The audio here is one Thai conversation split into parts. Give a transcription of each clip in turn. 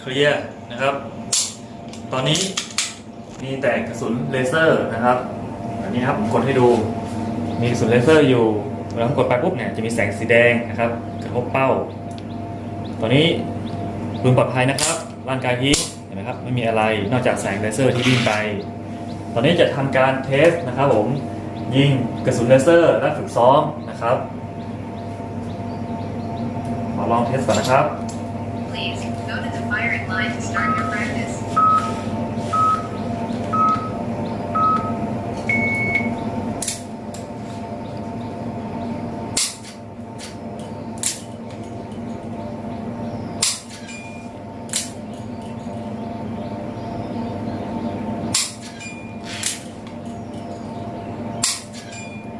เคลียร์นะครับ ตอนนี้มีแต่กระสุนเลเซอร์นะครับ อันนี้ครับผมกดให้ดู มีกระสุนเลเซอร์อยู่เวลาผมกดไปปุ๊บเนี่ยจะมีแสงสีแดงนะครับกระทบเป้า ตอนนี้ปืนปลอดภัยนะครับ ร่างกายพีคเห็นไหมครับไม่มีอะไรนอกจากแสงเลเซอร์ที่วิ่งไป ตอนนี้จะทำการเทสนะครับผมยิงกระสุนเลเซอร์และฝึกซ้อมนะครับขอลองเทสก่อนนะครับ line to start your practice.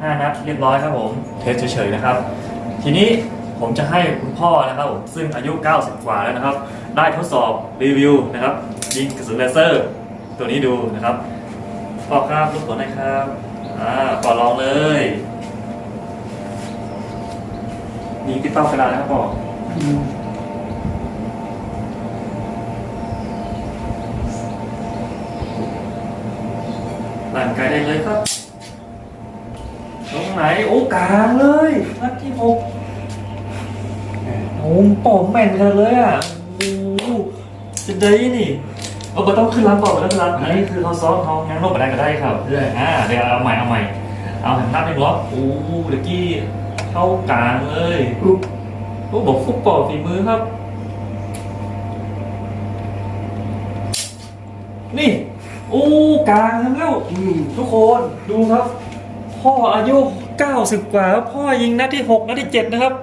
5นัดเรียบร้อยครับผม เทสเฉยๆนะครับ ทีนี้ ผมจะให้คุณพ่อนะครับผมซึ่งอายุ 90 กว่าแล้วนะครับ ได้ทดสอบรีวิวนะครับยิงกระสุนเลเซอร์ ตัวนี้ดูนะครับพ่อครับลูกตัวไหนครับอ่าปอลองเลยยิงที่เป้ากระดาษนะครับพ่อร่างกายได้เลยครับ ตรงไหน โอ้กลางเลย นัดที่หก โอ้ปอมแม่นกันเลยอะโอ้โหจะได้นี่เอาไปต้องขึ้นร้านบอกไปต้องขึ้นร้านอันนี้คือเขาซ้อมเขางั้นลบไปได้ก็ได้ครับได้อ่าเดี๋ยวเอาใหม่เอาใหม่ เอาหันหน้าไปล็อกโอ้โหเด็กกี้เข้ากลางเลยโอ้บอกฟุตบอลฝีมือครับ นี่โอ้กลางทั้งแล้วอืมทุกคนดูครับ พ่ออายุ 90 กว่าแล้วพ่อยิงนัดที่ 6 นัดที่ 7 นะครับ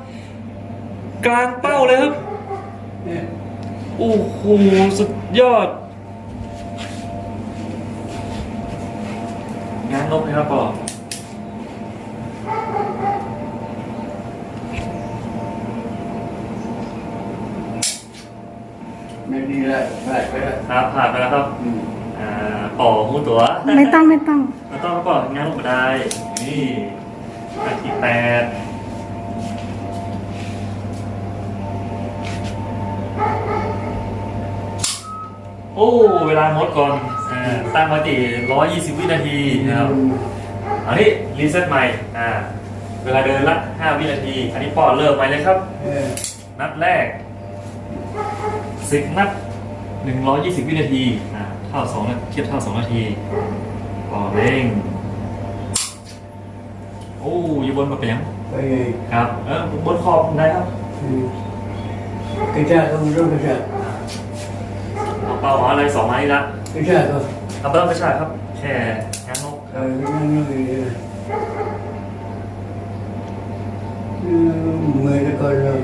กลางเป้าเลยครับ เนี่ยโอ้โหสุดยอด งานนกนะครับพ่อไม่ดีแล้วได้ไปแล้วครับผ่านไปแล้วครับอืมอ่าป่อหูตัวไม่ต้องไม่ต้องไม่ต้องครับพ่องานลงมาได้นี่นาทีแปดโอ้ เวลาหมดก่อนอ่าตั้งมาติ120 วินาทีนะครับอันนี้รีเซ็ตใหม่อ่าเวลาเดินละ 5 วินาที อันนี้ปอดเริ่มใหม่เลยครับเออนัดแรก 10 นัด 120 วินาทีอ่าเท่า2นาทีเทียบเท่า 2 นาทีปอดเร่งโอ้อยบนมาเป็นยังไปไงครับ เออบนขอบได้ครับอืมก เอาเป้าหมายอะไรสองไม้ละกระชากก็เอาเบิ้มไม่ใช่ครับแค่งานนกเออนั่นเลยอืมเมื่อยแล้วก็เลย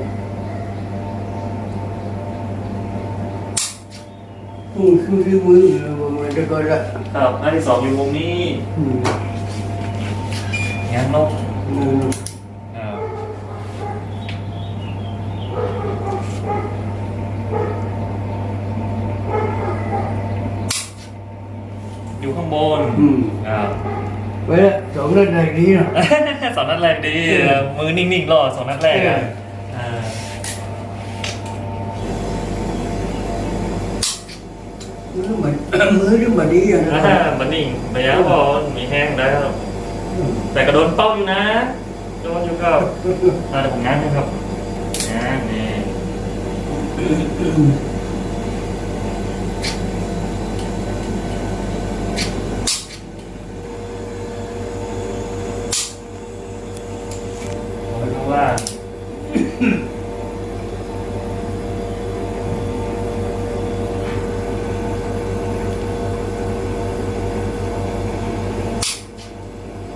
อืมคือที่มือเราเมื่อยแล้วก็ละครับหน้าที่สองอยู่มุมนี้อืมงานนก อืม อ่า อยู่ข้างบนอืม ครับไปแล้วสองนัดไหนนี้เนาะสองนัดแรกดีเออมือนิ่งๆรอสองนัดแรกอะเอออ่ามือมัน มือที่มันดีอะนะอ่ามันนิ่งระยะบอลมีแห้งได้ครับ อืมแต่ก็โดนเป้าอยู่นะ โดนอยู่ครับอ่าเดี๋ยวผมง้างให้ครับง้างนี่เอาไว้ข้างล่าง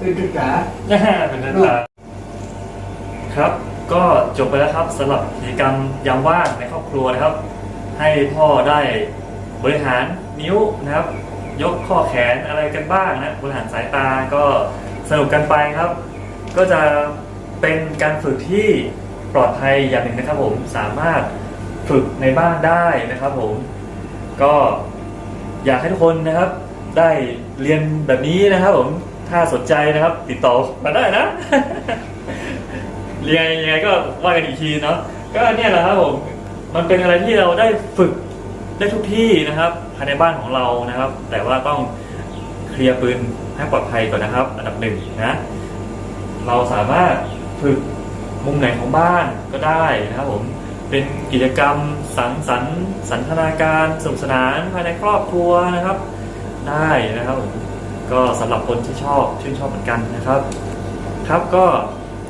เป็นศึกษาเป็นนักศึกษาครับ ก็จบไปแล้วครับสำหรับกิจกรรมยามว่างในครอบครัวนะครับ ให้พ่อได้บริหารนิ้วนะครับ ยกข้อแขนอะไรกันบ้างนะบริหารสายตาก็สนุกกันไปครับ ก็จะเป็นการฝึกที่ปลอดภัยอย่างหนึ่งนะครับ ผมสามารถฝึกในบ้านได้นะครับ ผมก็อยากให้ทุกคนนะครับ ได้เรียนแบบนี้นะครับผม ถ้าสนใจนะครับ ติดต่อมาได้นะเรียนยังไงก็ว่ากันอีกทีเนาะก็เนี่ยแหละครับผมมันเป็นอะไรที่เราได้ฝึกได้ทุกที่นะครับภายในบ้านของเรานะครับ แต่ว่าต้องเคลียร์ปืนให้ปลอดภัยก่อนนะครับ อันดับหนึ่งนะเราสามารถฝึกมุมไหนของบ้านก็ได้นะครับผมเป็นกิจกรรมสังสรรค์สันทนาการสนุกสนานภายในครอบครัวนะครับ ได้นะครับผม ก็สำหรับคนที่ชอบชื่นชอบเหมือนกันนะครับ ครับก็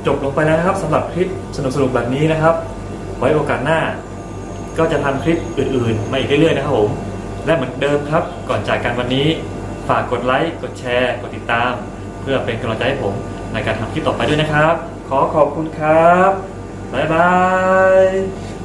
จบลงไปแล้วนะครับสำหรับคลิปสนุกๆแบบนี้นะครับ ไว้โอกาสหน้า ก็จะทำคลิปอื่นๆมาอีกเรื่อยๆนะครับผมและเหมือนเดิมครับ ก่อนจากกันวันนี้ ฝากกดไลค์กดแชร์ กดติดตาม เพื่อเป็นกำลังใจให้ผมในการทำคลิปต่อไปด้วยนะครับ ขอขอบคุณครับบ๊ายบาย